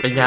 เป็นไง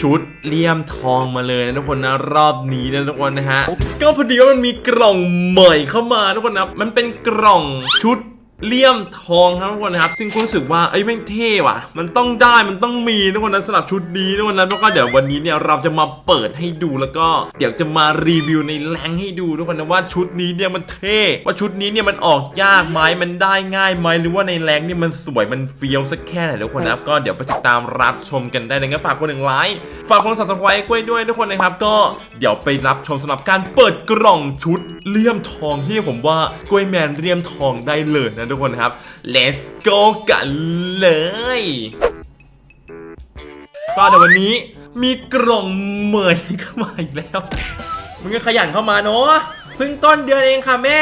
ชุดเลี่ยมทองมาเลยนะทุกคนนะรอบนี้นะทุกคนนะฮะก็พอดีว่ามันมีกล่องใหม่เข้ามาทุกคนนะมันเป็นกล่องชุด เลี่ยมทองครับทุกคนนะครับซึ่งกูรู้สึกว่าเอ้แม่งเท่ว่ะ มันต้องได้มันต้องมีทุกคนนะสำหรับชุดนี้ทุกคนนะแล้วก็เดี๋ยววันนี้เนี่ยเราจะมาเปิดให้ดูแล้วก็เดี๋ยวจะมารีวิวในแรงให้ดูทุกคนนะว่าชุดนี้เนี่ยมันเท่ว่าชุดนี้เนี่ยมันออกยากไหมมันได้ง่ายไหมหรือว่าในแรงเนี่ยมันสวยมันเฟี้ยวสักแค่ไหนทุกคนนะครับก็เดี๋ยวไปติดตามรับชมกันได้เลยงั้นฝากคนหนึ่งไลค์ฝากคนสับสไครต์กล้วยด้วยทุกคนนะครับก็เดี๋ยวไปรับชมสำหรับการเปิดกล่องชุดเลี่ยมทองที่ผมว่ากล้วยแมนเลี่ยมทองได้เลยนะทุกคนนะครับ let's go กันเลยก็เดี๋ยววันนี้มีกล่องเหมยเข้ามาอีกแล้วมึงก็ขยันเข้ามาเนาะเพิ่งต้นเดือนเองค่ะแม่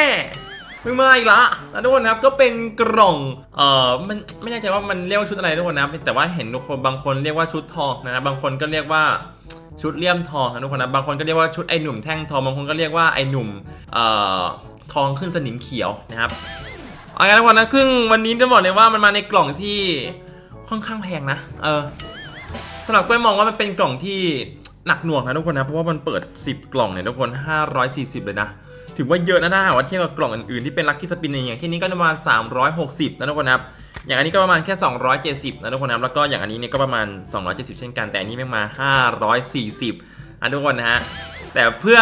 เพิ่งมาอีกละแล้วทุกคนครับก็เป็นกล่องเอ่อมันไม่แน่ใจว่ามันเรียกว่าชุดอะไรทุกคนนะแต่ว่าเห็นทุกคนบางคนเรียกว่าชุดทองนะครับบางคนก็เรียกว่าชุดเลี่ยมทองนะทุกคนนะบางคนก็เรียกว่าชุดไอ้หนุ่มแท่งทองบางคนก็เรียกว่าไอ้หนุ่มเอ่อทองขึ้นสนิมเขียวนะครับ เอางั้นทุกคนนะครึ่งวันนี้จะบอกเลยว่ามันมาในกล่องที่ค่อนข้างแพงนะ เออสำหรับก้อยมองว่ามันเป็นกล่องที่หนักหน่วงนะทุกคนนะ เพราะว่ามันเปิด 10 กล่องเนี่ยทุกคน 540 เลยนะ ถือว่าเยอะนะถ้าหากว่าเทียบกับกล่องอื่นๆที่เป็นลัคกี้สปินอย่างที่นนี้ก็ประมาณ 360 นะทุกคนนะครับ อย่างอันนี้ก็ประมาณแค่ 270 นะทุกคนนะครับ แล้วก็อย่างอันนี้เนี่ยก็ประมาณ 270 เช่นกัน แต่อันนี้แม่งมา 540 อันทุกคนนะฮะ แต่เพื่อ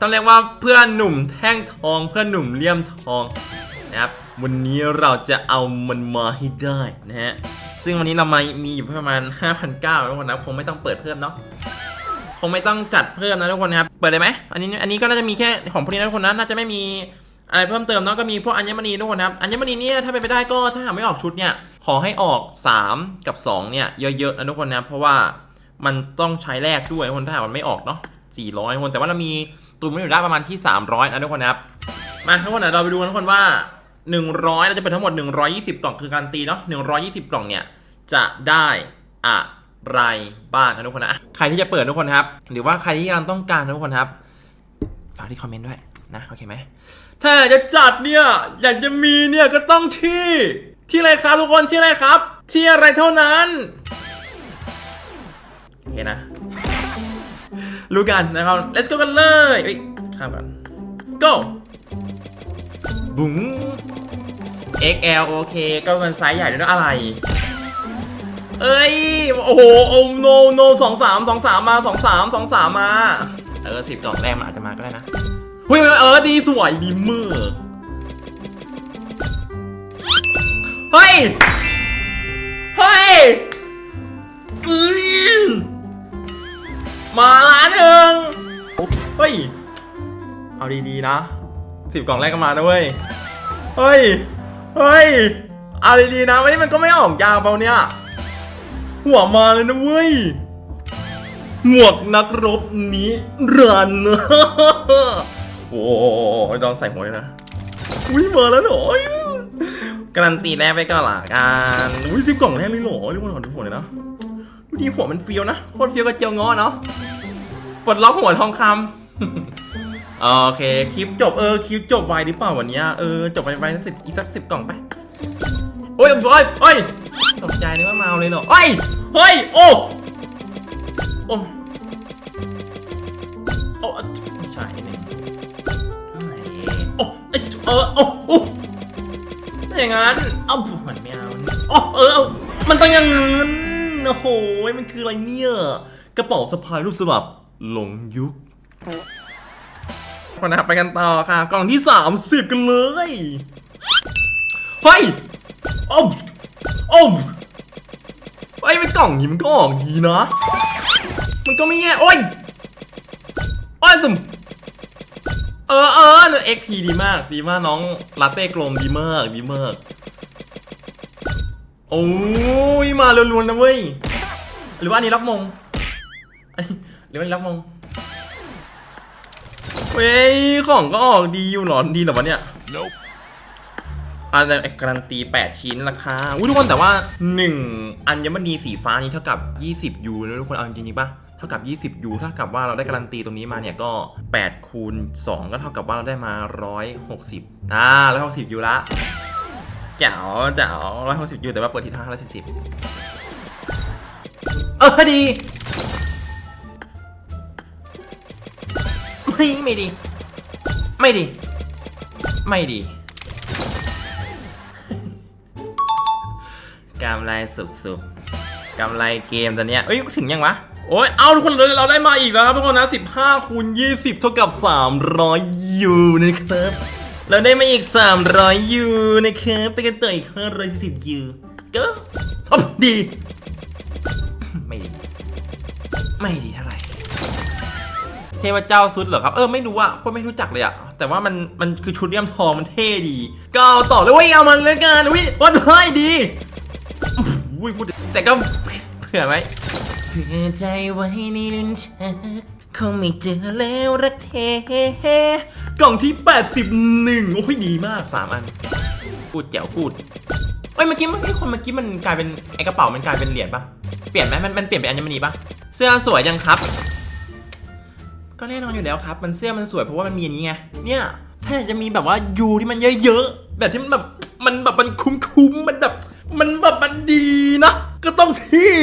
ต้องเรียกว่าเพื่อหนุ่มแท่งทอง เพื่อหนุ่มเลี่ยมทองนะครับ วันนี้เราจะเอามันมาให้ได้นะฮะ ซึ่งวันนี้เรามามีอยู่ประมาณ 5,900ทุกคนนะคงไม่ต้องเปิดเพิ่มเนาะคงไม่ต้องจัดเพิ่มนะทุกคนนะครับ เปิดเลยไหมอันนี้อันนี้ก็น่าจะมีแค่ของพวกนี้นะทุกคนนะน่าจะไม่มีอะไรเพิ่มเติมเนาะก็มีพวกอัญมณีทุกคนครับอัญมณีเนี่ยถ้าเป็นไปได้ก็ถ้าหากไม่ออกชุดเนี่ยขอให้ออก 3 กับ 2 เนี่ยเยอะๆนะทุกคนนะเพราะว่ามันต้องใช้แลกด้วยคนถ้าหากมันไม่ออกเนาะ400คนแต่ว่าเรามีตุนไว้อยู่ได้ประมาณที่ 300นะทุกคนครับมาทุกคนเดี๋ยวเราไปดูกันทุกคนว่า 100 เราจะเป็นทั้งหมด 120 กล่องคือการตีเนาะ120 กล่องเนี่ย จะได้อะไรบ้างนะทุกคนนะใครที่จะเปิดทุกคนครับ หรือว่าใครที่กำลังต้องการทุกคนครับ ฝากที่คอมเมนต์ด้วยนะโอเคไหมถ้าจะจัดเนี่ย อยากจะมีเนี่ยก็ต้องที่ ที่อะไรครับทุกคนที่อะไรครับ ที่อะไรเท่านั้นโอเคนะ รู้กันนะครับ let's go กันเลยเอ้ยข้ามก่อน go บุ๋ง XL โอเค ก็มันไซส์ใหญ่ด้วยนะอะไร เอ้ย โอ้โห โอ้ no no สองสามสองสามมาสองสามสองสามมา เออสิบกล่องแรกมันอาจจะมาก็ได้นะเฮ้ยเออดีสวยดีมากเฮ้ย เฮ้ยมมาล้านหนึ่งเฮ้ย เอาดีๆนะ สิบกล่องแรกก็มานะเว้ย เฮ้ย เฮ้ยเอาดีนะวันนี้มันก็ไม่ออกยาวเปล่าเนี่ย หัวมาเลยนะเว้ย หมวกนักรบนี้รันโอ้ยต้องใส่หัวเลยนะ อุ้ยมาแล้วเหรอการันตีแรกไปก่อนละกันอุ้ยสิบกล่องแรกเลยเหรอเรียกว่าขอดูหัวเลยนะ ดูดีหัวมันเฟี้ยวนะ โคตรเฟี้ยวกับเจียวง้อเนาะปลดล็อกหัวทองคำ โอเคคลิปจบเออคลิปจบไวหรือเปล่าวันนี้เออจบไปไวสักสิบอีกสักสิบกล่องไปโอ้ยโอ้ยโอ้ยตกใจนึกว่าเมาเลยเหรอเฮ้ยเฮ้ยโอ้โอ้โอ้ใช่นี่โอ้เอ้ยเอโอ้โอ้อย่างนั้นเอ้ามันไม่เอาโอ้เออเอามันต้องอย่างนั้นโอ้โหมันคืออะไรเนี่ยกระเป๋าสะพายรูปสลับหลงยุค คนนะครับไปกันต่อค่ะกล่องที่ 30 กันเลยเฮ้ยโอ้โอ้เฮ้ยเป็นกล่องนี้มันก็ออกดีนะ มันก็ไม่แย่โอ้ยโอ้ยตุ่มเออเออเอ็กพีดีมากดีมากน้องลาเต้กลมดีมากดีมากโอ้ยมาล้วนๆนะเว้ยหรือว่าอันนี้รับมงหรือว่าอันนี้รับมง เว้ยของก็ออกดีอยู่หรอดีเหรอวะเนี่ย Nope. อันการันตี8 ชิ้นราคาอุ้ยทุกคนแต่ว่า 1 อัญมณีสีฟ้านี้เท่ากับ 20ยูนะทุกคนเอาจริงๆป่ะเท่ากับ 20ยูเท่ากับว่าเราได้การันตีตรงนี้มาเนี่ยก็8คูณ2ก็เท่ากับว่าเราได้มา 160อ่า160ยูละแจ๋วแจ๋ว160ยูแต่ว่าเปิดที่ท่า140เออดี ไม่ไม่ดี ไม่ดี ไม่ดี กำไรสุกสุกกำไรเกมตอนเนี้ยเอ้ยถึงยังวะ โอ้ยเอาทุกคนเลยเราได้มาอีกแล้วครับทุกคนนะ 15คูณ20 เท่ากับ 300ยูนะครับ เราได้มาอีก 300ยูนะครับ ไปกันต่ออีก540ยูก็อ๊อดี ไม่ดี ไม่ดีเท่าไหร่ เทพเจ้าซุดเหรอครับ เออไม่รู้อะก็ไม่รู้จักเลยอะแต่ว่ามันมันคือชุดเลี่ยมทองมันเท่ดี ก็เอาต่อเลยเว้ยเอามันเลยกันวิวัดไพ่ดีอุ้ยพูดแต่ก็เผื่อไว้เผื่อใจไว้ในลิ้นชักคงไม่เจอแล้วรักเทกล่องที่ 81 โอ้ยดีมากสามอันพูดแจ๋วพูดเอ้ยเมื่อกี้เมื่อกี้คนเมื่อกี้มันกลายเป็นไอกระเป๋ามันกลายเป็นเหรียญปะเปลี่ยนไหมมันมันเปลี่ยนเป็นอัญมณีปะเสื้อสวยยังครับ ก็แน่นอนอยู่แล้วครับ มันเสื้อมันสวยเพราะว่ามันมีอันนี้ไง เนี่ย ถ้าอยากจะมีแบบว่ายูที่มันเยอะๆ แบบที่มันแบบ มันแบบมันคุ้มๆ มันแบบ มันแบบมันดีนะ ก็ต้องที่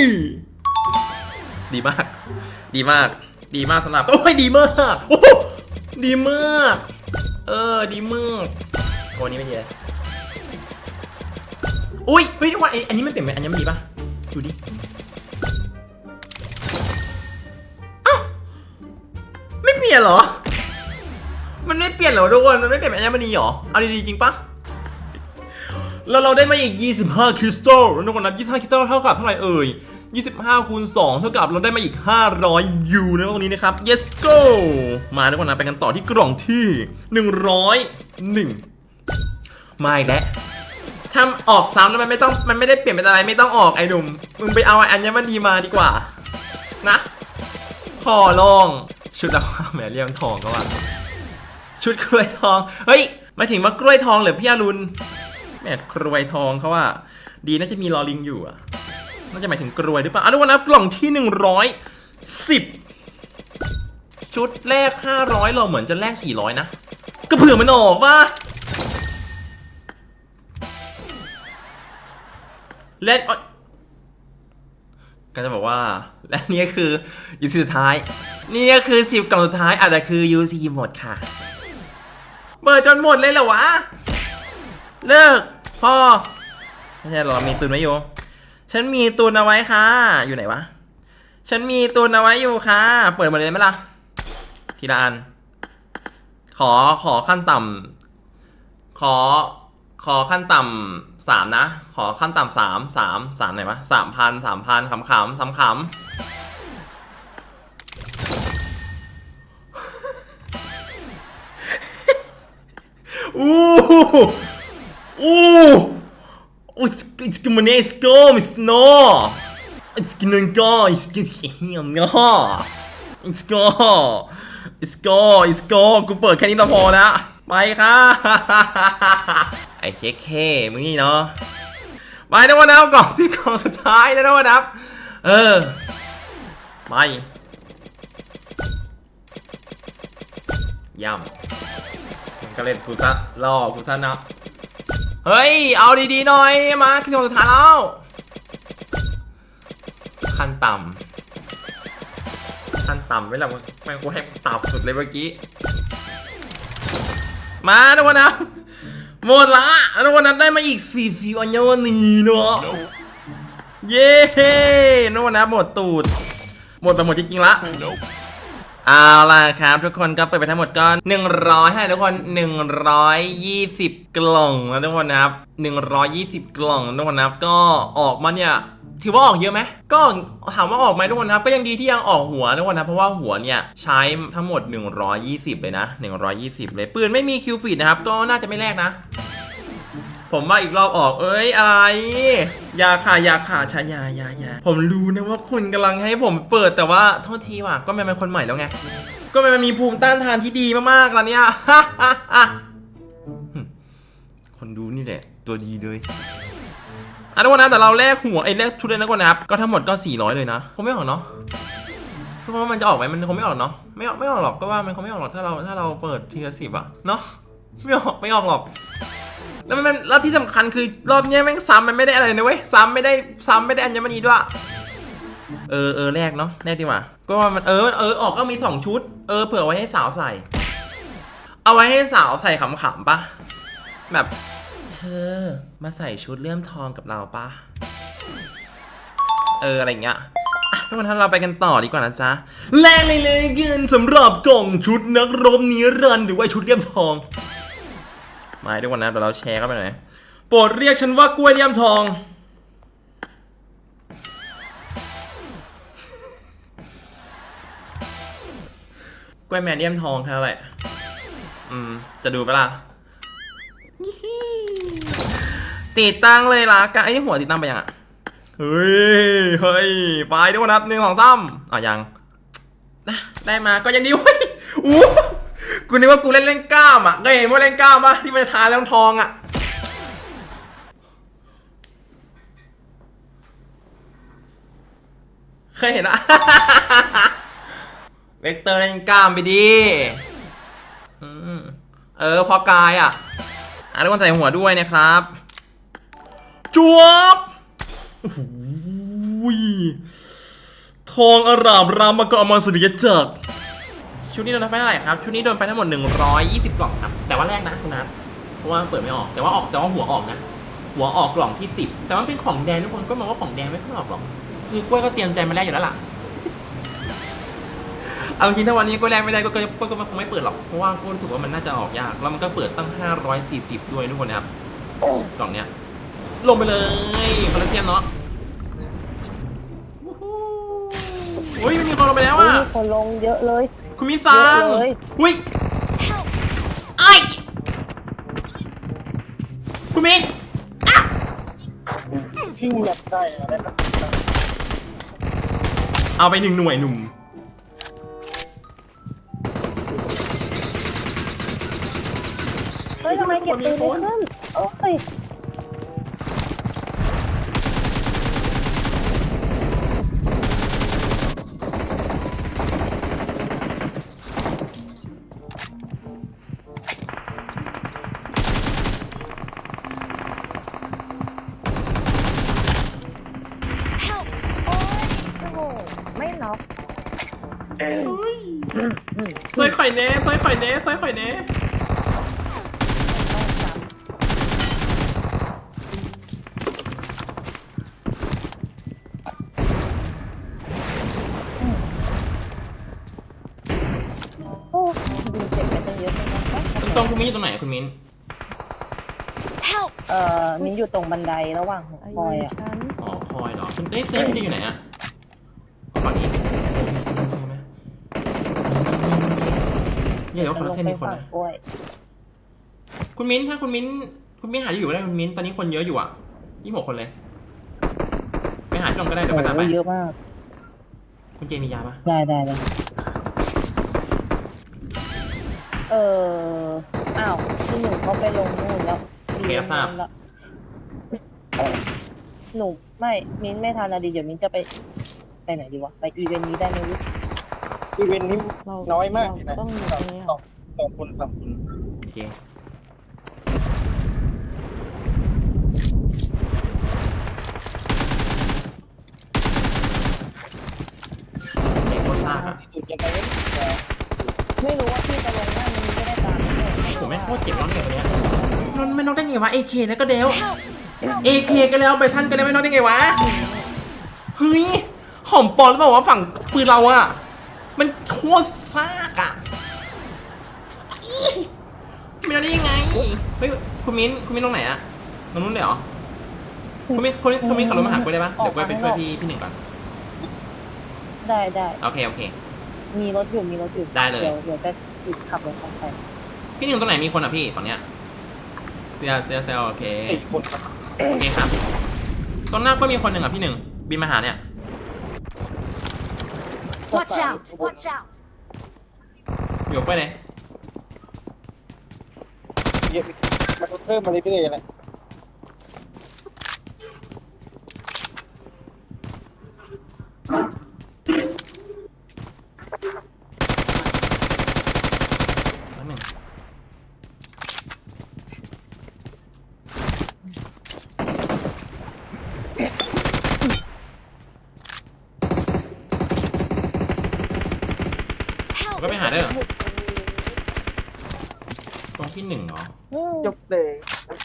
ดีมาก ดีมาก ดีมากสำหรับโอ้ยดีมาก โอ้โหดีมาก เออ ดีมากโอ้นี้ไม่ดีเลยอุ้ยเฮ้ยทุกคนไออันนี้มันเปลี่ยนเป็นอัญมณีปะดูดิ ปลี่ยนเหรอ มันไม่เปลี่ยนเหรอทุกคน มันไม่เปลี่ยนเป็นอัญมณีเหรอ เอาดีๆจริงปะแล้วเราได้มาอีก 25 คริสตัลแล้วทุกคนนะ25 คริสตัลเท่ากับเท่าไหร่เอ่ย 25 คูณ 2 เท่ากับเราได้มาอีก 500 ยูนะตรงนี้นะครับ yes go มาทุกคนนะไปกันต่อที่กล่องที่ 101มาอีกแล้วถ้าออกซ้ำแล้วมันไม่ต้องมันไม่ได้เปลี่ยนเป็นอะไรไม่ต้องออกไอ้หนุ่มมึงไปเอาอัญมณีมาดีกว่า นะ ขอลอง ชุดละแหมเรียงทองก็ว่าชุดกล้วยทอง เฮ้ยมาถึงว่ากล้วยทองหรือพี่อรุณแหมกล้วยทองเขาว่า ดีน่าจะมีลอลิงอยู่อะน่าจะหมายถึงกล้วยหรือเปล่าอะทุกคนนะกล่องที่หนึ่งร้อยสิบชุดแรกห้าร้อยเราเหมือนจะแลกสี่ร้อยนะก็เผื่อมันออกว่าเล่น ก็จะบอกว่า และนี่ก็คือยูซีสุดท้าย นี่ก็คือสิบกล่องสุดท้ายอาจจะคือยูซีหมดค่ะ เปิดจนหมดเลยเหรอวะ เลิกพ่อไม่ใช่หรอ มีตุนไว้อยู่ฉันมีตุนเอาไว้ค่ะ อยู่ไหนวะ ฉันมีตุนเอาไว้อยู่ค่ะ เปิดหมดเลยไหมล่ะ ทีละอัน ขอขอขั้นต่ำขอ ขอขั้นต่ำสามนะ ขอขั้นต่ำสามสามสามไหนวะสามพันสามพันขำขำขำขำอู้อู้อู้ it's it's good morning it's go it's no it's good go it's good here no it's go it's go it's go กูเปิดแค่นี้เราพอแล้วไปค่ะ อ้เคเคมึงนี่เนาะไปนะวันนับกล่องสิบกล่องสุดท้ายนะนะวันนับ เออไปย่ำมันก็เล่นกูซะล่อกูซะนะเฮ้ย เอาดีๆหน่อยมาขึ้นกล่องสุดท้ายแล้วขั้นต่ำขั้นต่ำไม่ละมึงแม่งกูให้ต่ำสุดเลยเมื่อกี้ มาทุกคนนะ หมดละทุกคนนั้นได้มาอีก4ี่สิบอัญมณีเนาะเย้ทุกคนนะหมดตูด หมดไปหมดจริงๆละ เอาล่ะครับทุกคนก็เปิดไปทั้งหมดก็100ให้ทุกคน 120 กล่องนะทุกคนนะครับ 120 กล่องนะทุกคนนะครับก็ออกมาเนี่ยถือว่าออกเยอะไหม ก็ถามว่าออกไหมทุกคนนะครับ ก็ยังดีที่ยังออกหัวทุกคนนะเพราะว่าหัวเนี่ยใช้ทั้งหมด 120 เลยนะ 120 เลย ปืนไม่มีคิวฟีดนะครับ ก็น่าจะไม่แลกนะ ผมว่าอีกรอบออก เอ้ยอะไร อยาค่ะอยาค่ะชายายายาผมรู้นะว่าคุณกำลังให้ผมเปิดแต่ว่าโทษทีว่ะ ก็แมันเป็นคนใหม่แล้วไง ก็แมันมีภูมิต้านทานที่ดีมากๆแล้วเนี่ย คนดูนี่แหละ ตัวดีเลยอันนั้นนะแต่เราแลกหัวไอ้แลกชุดเลยนะก่อนนะครับ ก็ทั้งหมดก็ 400 เลยนะคงไม่ออกเนาะทุกคนว่ามันจะออกไหมมันคงไม่ออกเนาะไม่ออกไม่ออกหรอกก็ว่ามันคงไม่ออกหรอกถ้าเราถ้าเราเปิดทีละสิบอะเนาะไม่ออกไม่ออกหรอก แล้วมันแล้วที่สำคัญคือรอบนี้แม่งซ้ำมันไม่ได้อะไรนะเว้ยซ้ำไม่ได้ซ้ำไม่ได้อัญมณีด้วยเออเออแรกเนาะแรกดีกว่าก็มันเออเออออกก็มีสองชุด เออเผื่อไว้ให้สาวใส่ เอาไว้ให้สาวใส่ขำๆปะแบบ เธอมาใส่ชุดเลื่อมทองกับเราปะเอออะไรเงี้ยทุกคนท่านเราไปกันต่อดีกว่านะจ๊ะแรงเลยเลยเกินสำหรับกล่องชุดนักรบนิรันดร์หรือว่าชุดเลี่ยมทอง มาทุกคนนะเดี๋ยวเราแชร์เข้าไปหน่อยโปรดเรียกฉันว่ากล้วยเลี่ยมทอง กล้วยแมนเลี่ยมทองแค่นั้นแหละอืม จะดูไปะล่ะติดตั้งเลยละกันไอ้นี่หัวติดตั้งไปยังอะ เฮ้ย เฮ้ย ไปทุกคนครับหนึ่งสองสามอะยังนะได้มาก็ยังดีเว้ยอู้ กูนึกว่ากูเล่นเล่นกล้ามอะก็เห็นว่าเล่นกล้ามปะที่มันทาแล้วทองอะเคยเห็นอะเวกเตอร์เล่นกล้ามไปดิเออพอกายอะอะทุกคนใส่หัวด้วยนะครับจวบโอ้ยทองอารามรามกรอมรสุริยจักร ชุดนี้โดนไปเท่าไหร่ครับ ชุดนี้โดนไปทั้งหมด 120 กล่องครับ แต่ว่าแรกนะคุณนัทเพราะว่าเปิดไม่ออก แต่ว่าออกแต่ว่าหัวออกนะ หัวออกกล่องที่ 10 แต่ว่าเป็นของแดงทุกคนก็มองว่าของแดงไม่ค่อยออกหรอก คือกล้วยก็เตรียมใจมาแรกอยู่แล้วล่ะ เอาจริงถ้าวันนี้กล้วยแรกไม่ได้ก็ก็ก็ก็คงไม่เปิดหรอก เพราะว่ากล้วยรู้สึกว่ามันน่าจะออกยาก แล้วมันก็เปิดตั้ง 540 ด้วยทุกคนนะครับ กล่องเนี้ย ลงไปเลยคอลเลคเซียนเนาะวู้ฮู้อุ้ยมีคนลงไปแล้วอะคนลงเยอะเลย คุณมิซังเยอะเลย อุ้ยไอ้ยคุณมินที่อยากได้อะไรนะเอาไปหนึ่งหน่วยหนุ่ม เฮ้ยทำไมเก็บปืนไม่ขึ้นโอ้ย โอ้ยโอ้โหไม่น็อก ซอยไข่เน่ซอยไข่เน่ซอยไข่เน่โอ้ดูเจ็บไปตั้งเยอะเลยนะคะตรงคุณมินอยู่ตรงไหนอะคุณมินเอ่อมิ้นอยู่ตรงบันไดระหว่างหัวคอยอะ อ๋อคอยเหรอคุณเต้เต้คุณจะอยู่ไหนอะฝั่งนี้ใช่ไหม เนี่ยเดี๋ยวว่าคนละเส้นมีคนนะ กล้วยคุณมิ้นถ้าคุณมิ้นคุณมิ้นหาที่อยู่ก็ได้คุณมิ้นตอนนี้คนเยอะอยู่อะยี่หกคนเลย ไปหาที่ลงก็ได้เดี๋ยวไปตามไปโอ้ยเยอะมาก คุณเจมียาปะได้ได้ได้เอออ้าวที่หนูเขาไปลงนู่นแล้วโอเครับทราบแล้วหนูไม่ มิ้นไม่ทันอะดีเดี๋ยวมิ้นจะไป ไปไหนดีวะ ไปอีเวนต์นี้ได้ไหมวิ อีเวนต์นี้เราน้อยมากเลยนะต้องมีสตอรงงนี้สองสองคนสามคนโอเคเด็กคนซากอะที่สุดยังไงไม่รู้แต่ไม่รู้ว่าพี่จะลงหน้ามิ้นไม่ได้ตามไม่ได้ผมแม่งโคตรเจ็บน้องเนี่ยคนเนี้ยนนไม่น้องได้ไงวะ AK แล้วก็เดล AK ก็แล้วไบทันก็แล้วไม่น้องได้ไงวะ เฮ้ย ของปลอมหรือเปล่าวะฝั่งปืนเราอะ มันโคตรซากอะอี๋ไม่น้องได้ยังไง เฮ้ย คุณมิ้น คุณมิ้นตรงไหนอะตรงนู้นเลยเหรอ คุณมิ้น คุณมิ้นคุณมิ้นขับรถมาหากูได้ปะเดี๋ยวกูไปช่วยพี่พี่หนึ่งก่อน ได้ได้โอเค โอเค มีรถอยู่ มีรถอยู่ได้เลย เดี๋ยวเดี๋ยวจะขับรถเข้าไปพี่หนึ่งตรงไหนมีคนอะพี่ฝั่งเนี้ยเซียเซียเซียโอเคติดคนครับโอเคครับ ตรงหน้าก็มีคนหนึ่งอะพี่หนึ่งบินมาหาเนี่ย Watch out! Watch out! อยู่ไปเลยเยอะมันเพิ่มมาเรื่อยๆนะแป๊บหนึ่ง ก็ไปหาเด้อตรงที่หนึ่งเหรอ อืม จบเลย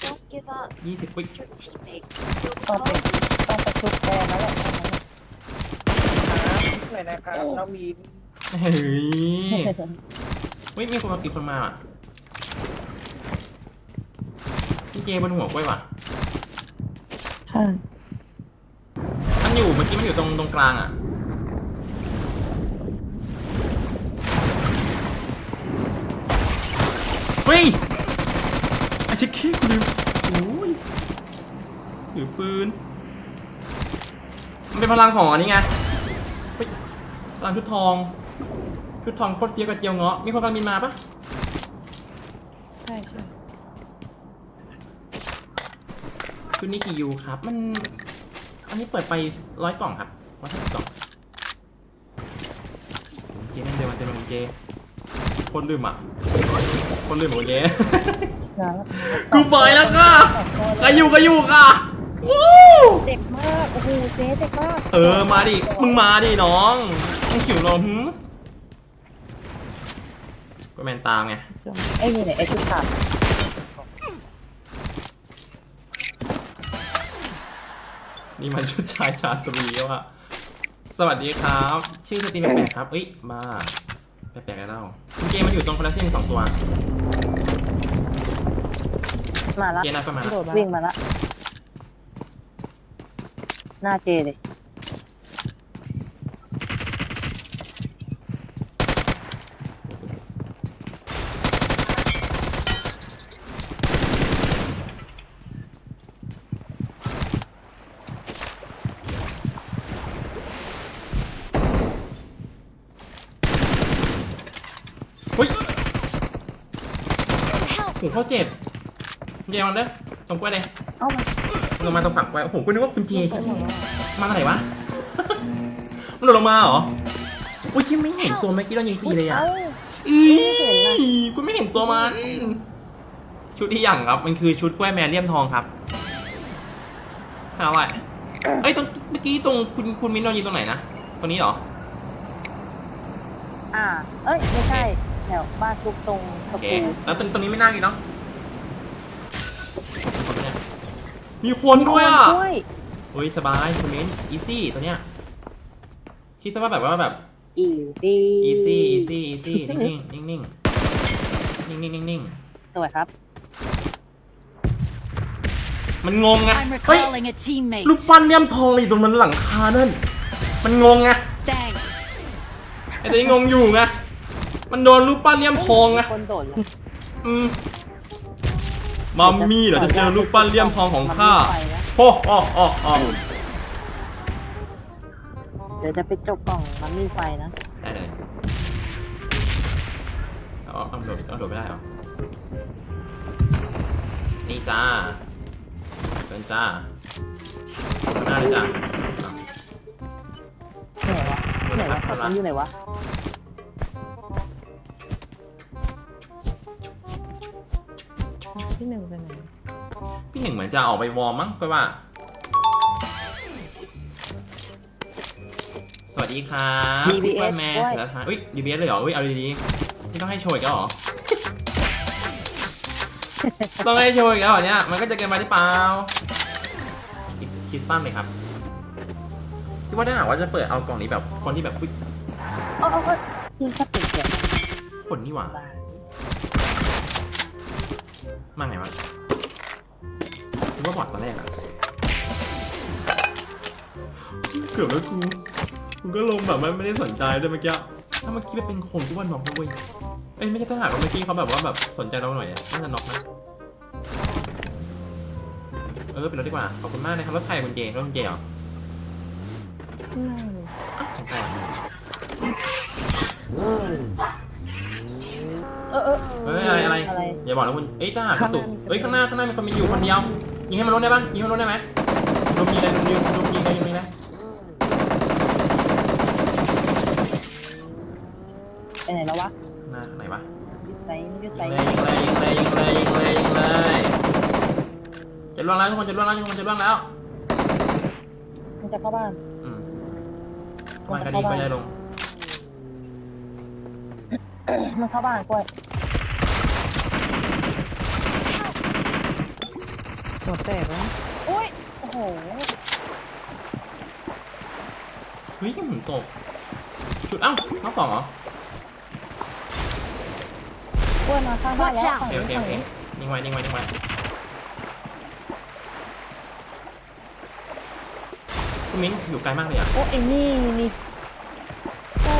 Don't give up. ยี่สิบวิ Your teammates ต้องไป will ต้องไปชุบแอร์แล้วแหละหน่อยนะครับน้องมีนเฮ้ยเฮ้ยมีคนมาอีกคนมาอะพี่เจบนหัวกล้วยว่ะใช่มันอยู่เมื่อกี้มันอยู่ตรงตรงกลางอะเฮ้ยไอาชิคกี้กูลืมโอ้ย ถือปืน มันเป็นพลังของอันนี้ไงเฮ้ยพลังชุดทอง ชุดทองโคตรเฟี้ยวกับเจียวเงาะ มีคนกำลังบินมาปะใช่ใช่ชุดนี้กี่ยูครับ มัน อันนี้เปิดไปร้อยกล่องครับร้อยห้าสิบกล่องเจนั่นเดินมาเต็มเลยของเจคนลืมอะ คนลืมของเจนะกูปล่อยแล้วก็ใครอยู่ก็อยู่ค่ะวู้ เด็กมาก โอ้โหเจ๊เด็กมากเออมาดิ มึงมาดิน้องมึงขิวน้องหืมก็แมนตามไง ไอ้นี่เนี่ยไอ้ชุดขาดนี่มันชุดชายชาตรีว่ะ สวัสดีครับ ชื่อสตรีมแปลกๆครับเอ้ย มาแปลกๆแล้วเล่าคุณเกมมันอยู่ตรงคนละที่มีสองตัว มาละเกมน่าก็มาละ วิ่งมาละ หน้าเจเลยเฮ้ย help. หูเขาเจ็บคุณเจมันเด้อตรงกล้วยเลย เอ้ามา ลงมาตรงฝักไว้โอ้โหกูนึกว่าคุณเจใช่ไหมมาทางไหนวะ มันหล่นลงมาเหรออุ้ยที่ไม่เห็นตัวเมื่อกี้เรายิงฟรีเลยอะเอ้าอีไม่เห็นน่ะกูไม่เห็นตัวมัน ชุดที่อย่างครับ มันคือชุดกล้วยแมนเลี่ยมทองครับหาอะไรเอ้ยตรงเมื่อกี้ตรงคุณคุณมิ้นท์เรายิงตรงไหนนะตรงนี้เหรอ อ่า เอ้ยไม่ใช่แถวบ้านทุกตรงโอตะเคปูแล้วตรงตรงนี้ไม่น่ามีเนาะ มีคนด้วยอะด้วยเฮ้ยสบายคุณมิ้นอีซี่ตัวเนี้ยคิดซะว่าแบบว่าแบบ อีซีอีซี่อีซี่อีซี่นิ่งนิ่งนิ่งนิ่งนิ่งนิ่งนิ่งสวยครับ มันงงไง I'm เฮ้ย recalling a teammate. ลูกปั้นเลี่ยมทองเลยตรงมันหลังคานั่น มันงงไง Thanks. ไอ้ตัวนี้งงอยู่ไง มันโดนรูปปั้นเลี่ยมทองไง คนโดดเลยอืม มัมมี่เหรอจะเจอรูปปั้นเลี่ยมทองของข้าไปนะโอ้โอ้โอ้โอ้เดี๋ยวจะไปจบกล่องมันมีไฟนะได้เลยเอาเอาโดดเอาโดดไม่ได้เหรอ นี่จ้าเดินจ้าข้างหน้าเลยจ้าเอาไหนวะไหนวะครับมันอยู่ไหนวะ งไปไหนพี่หนึ่งเหมือนจะออกไปวอร์มมั้งก็ว่า สวัสดีครับ DBS แมนด้วยเสือทานอุ้ย DBS เลยเหรอ อุ้ย เอาดีๆนี่ต้องให้โชว์อีกแล้วเหรอ ต้องให้โชว์อีกแล้วเหรอเนี่ย มันก็จะเกินไปหรือเปล่าคิสคิสตันเลยครับคิดว่าถ้าหากว่าจะเปิดเอากล่องนี้แบบคนที่แบบอุ๊ยเอ๋อายิงสักติดเสียงคนนี่หว่า บ้า มาไงวะคิดว่าบอดตอนแรกอะเกือบแล้วกูกูก็ลงแบบไม่ได้สนใจด้วยเมื่อกี้ ถ้าเมื่อกี้เป็นคนกูว่าน็อกนะเว้ยเอ้ยไม่ใช่ถ้าหากว่าเมื่อกี้เขาแบบว่าแบบสนใจเราหน่อยอะน่าจะน็อกนะ เออเป็นรถดีกว่า ขอบคุณมากนะครับรถไทยคุณเจรถคุณเจเหรอไม่เลยอ้าวของใครอะ เออเออเฮ้ยอะไรอะไรอะไร อย่าบอกนะคุณเอ้ยถ้าหากกระตุกข้างหน้าเอ้ยข้างหน้าข้างหน้ามีคนมีอยู่คนเดียวยิงให้มันรถได้ปะยิงให้มันรถได้ไหมลมยิงเลยลมยิงลมยิงเลยยิงเลยนะไปไหนแล้ววะหน้าไหนวะยูไซยูไซยิงเลยยิงเลยยิงเลยยิงเลยยิงเลยจะล่วงแล้วทุกคนจะล่วงแล้วทุกคนจะล่วงแล้วมันจะเข้าบ้านอืมมันก็ดีก็ย้ายลง มันเข้าบ้านกล้วยหัวแตกแล้วอุ้ยโอ้โหเฮ้ยผมตกชุดเอ้าน้องสองเหรอกล้วยมาข้างบ้านแล้ว Watch out ฝั่งโอเคนี้โอเคฝั่งโอเคนี้นิ่งไว้นิ่งไว้นิ่งไว้คุณมิ้นอยู่ไกลมากเลยอะโอ้ไอ้นี่นี่ใช่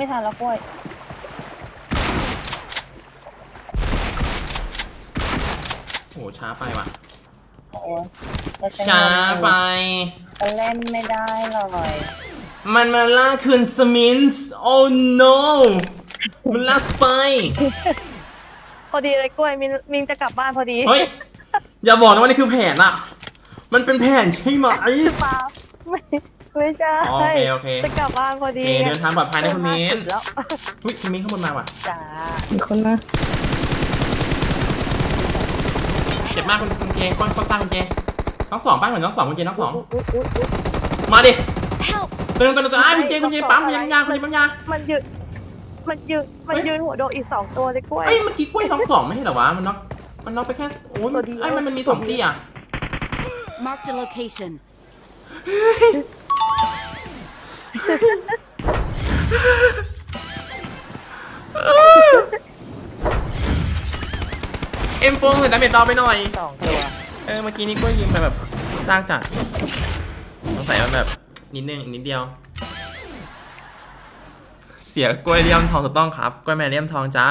ไม่ทันแล้วกล้วยโอ้โหช้าไปว่ะ โอ้ยแล้วฉันช้าไปมันเล่นไม่ได้เลยมันมาล่าคืนสมินส์โอ้ no มันล่าสไปพอดีเลยกล้วยมินมินจะกลับบ้านพอดีเฮ้ย อย่าบอกนะว่านี่คือแผนอะมันเป็นแผนใช่ไหม เปล่าไม่ ไม่ใช่อ๋อโอเคโอเค จะกลับบ้านพอโอดีเคเดินทางปลอดภัยนะคุณมิ้นแล้วเฮ้ยคุณมิ้นข้างบนมาว่ะ จ้ามีคนมาเจ็บมากคุณคุณเจก้อนก้อนตาคุณเจน้องสองป้าเหมือนน้องสองคุณเจน้องสอง อุ๊ยอุ๊ยอุ๊ยมาดิ Help! ตัวนึงตัวนึงตัวอ้าวคุณเจคุณเจปั๊มคุณเจปั๊มยาคุณเจปั๊มยามันยืนมันยืนมันยืนหัวโดดอีกสองตัวเลยกล้วย เอ้ยเมื่อกี้กล้วยน้องสองไม่ใช่เหรอวะ มันน็อกมันน็อกไปแค่ โอ้ยตัวเดียวไอ้ยมันมันมีสองที่อะ Marked a location. เอ็มโฟงใส่ดาเมจดอไปหน่อย สองตัวเออเมื่อกี้นี่กล้วยยิงไปแบบซากจัดสงสัยมันแบบนิดนึงอีกนิดเดียว เสียกล้วยเลี่ยมทองถูกต้องครับ กล้วยแมเลี่ยมทองจ้า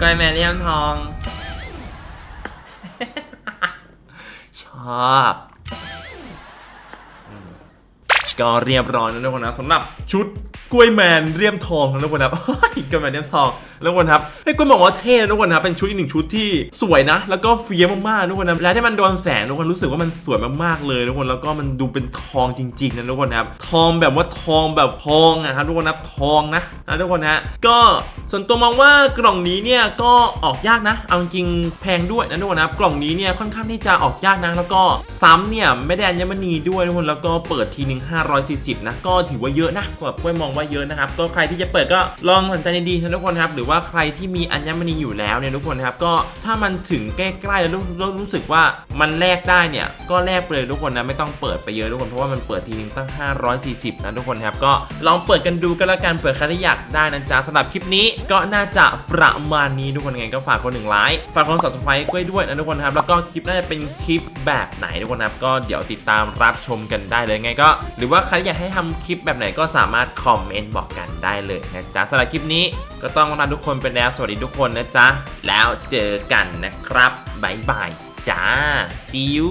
กล้วยแมเลี่ยมทอง ชอบอืม ก็เรียบร้อยแล้วทุกคนนะสำหรับชุดกล้วยแมนเรียมทองนะทุกคนครับกล้วยแมนเรียมทองแล้วทุกคนครับให้กล้วยบอกว่าเท่นะทุกคนนะเป็นชุดอีกหนึ่งชุดที่สวยนะ แล้วก็เฟี้ยวมากๆทุกคนนะแล้วที่มันโดนแสงทุกคนรู้สึกว่ามันสวยมากๆเลยทุกคนแล้วก็มันดูเป็นทองจริงๆนะทุกคนครับทองแบบว่าทองแบบทองอะครับทุกคนนะทองนะนะทุกคนนะก็ส่วนตัวมองว่ากล่องนี้เนี่ยก็ออกยากนะเอาจริงแพงด้วยนะทุกคนนะกล่องนี้เนี่ยค่อนข้างที่จะออกยากนะแล้วก็ซ้ำเนี่ยไม่ได้อัญมณีด้วยทุกคนแล้วก็เปิดทีหนึ่ง540 นะ ก็ถือว่าเยอะนะแบบกล้วยมองว่าเยอะนะครับ ก็ใครที่จะเปิดก็ลองสนใจดีๆนะทุกคนครับ หรือว่าใครที่มีอัญมณีอยู่แล้วเนี่ยทุกคนครับ ก็ถ้ามันถึงใกล้ๆแล้วรู้รู้สึกว่ามันแลกได้เนี่ย ก็แลกไปเลยทุกคนนะ ไม่ต้องเปิดไปเยอะทุกคน เพราะว่ามันเปิดทีนึงตั้ง 540 นะทุกคนครับ ก็ลองเปิดกันดูก็แล้วกัน เปิดใครที่อยากได้นะจ๊ะสำหรับคลิปนี้ก็น่าจะประมาณนี้ทุกคนไงก็ฝากคนหนึ่งไลค์ ฝากคน subscribe กล้วยด้วยนะทุกคนครับ แล้วก็คลิปน่าจะเป็นคลิปแบบไหนทุกคนครับ ก็เดี๋ยวติดตามรับชมกันได้เลยไงก็หรือว่าใครอยากให้ทำคลิปแบบไหนก็สามารถคอมเมนต์บอกกันได้เลยนะจ๊ะสำหรับคลิปนี้ก็ต้องลาทุกคนไปแล้วสวัสดีทุกคนนะจ๊ะ แล้วเจอกันนะครับบ๊ายบายจ้า see you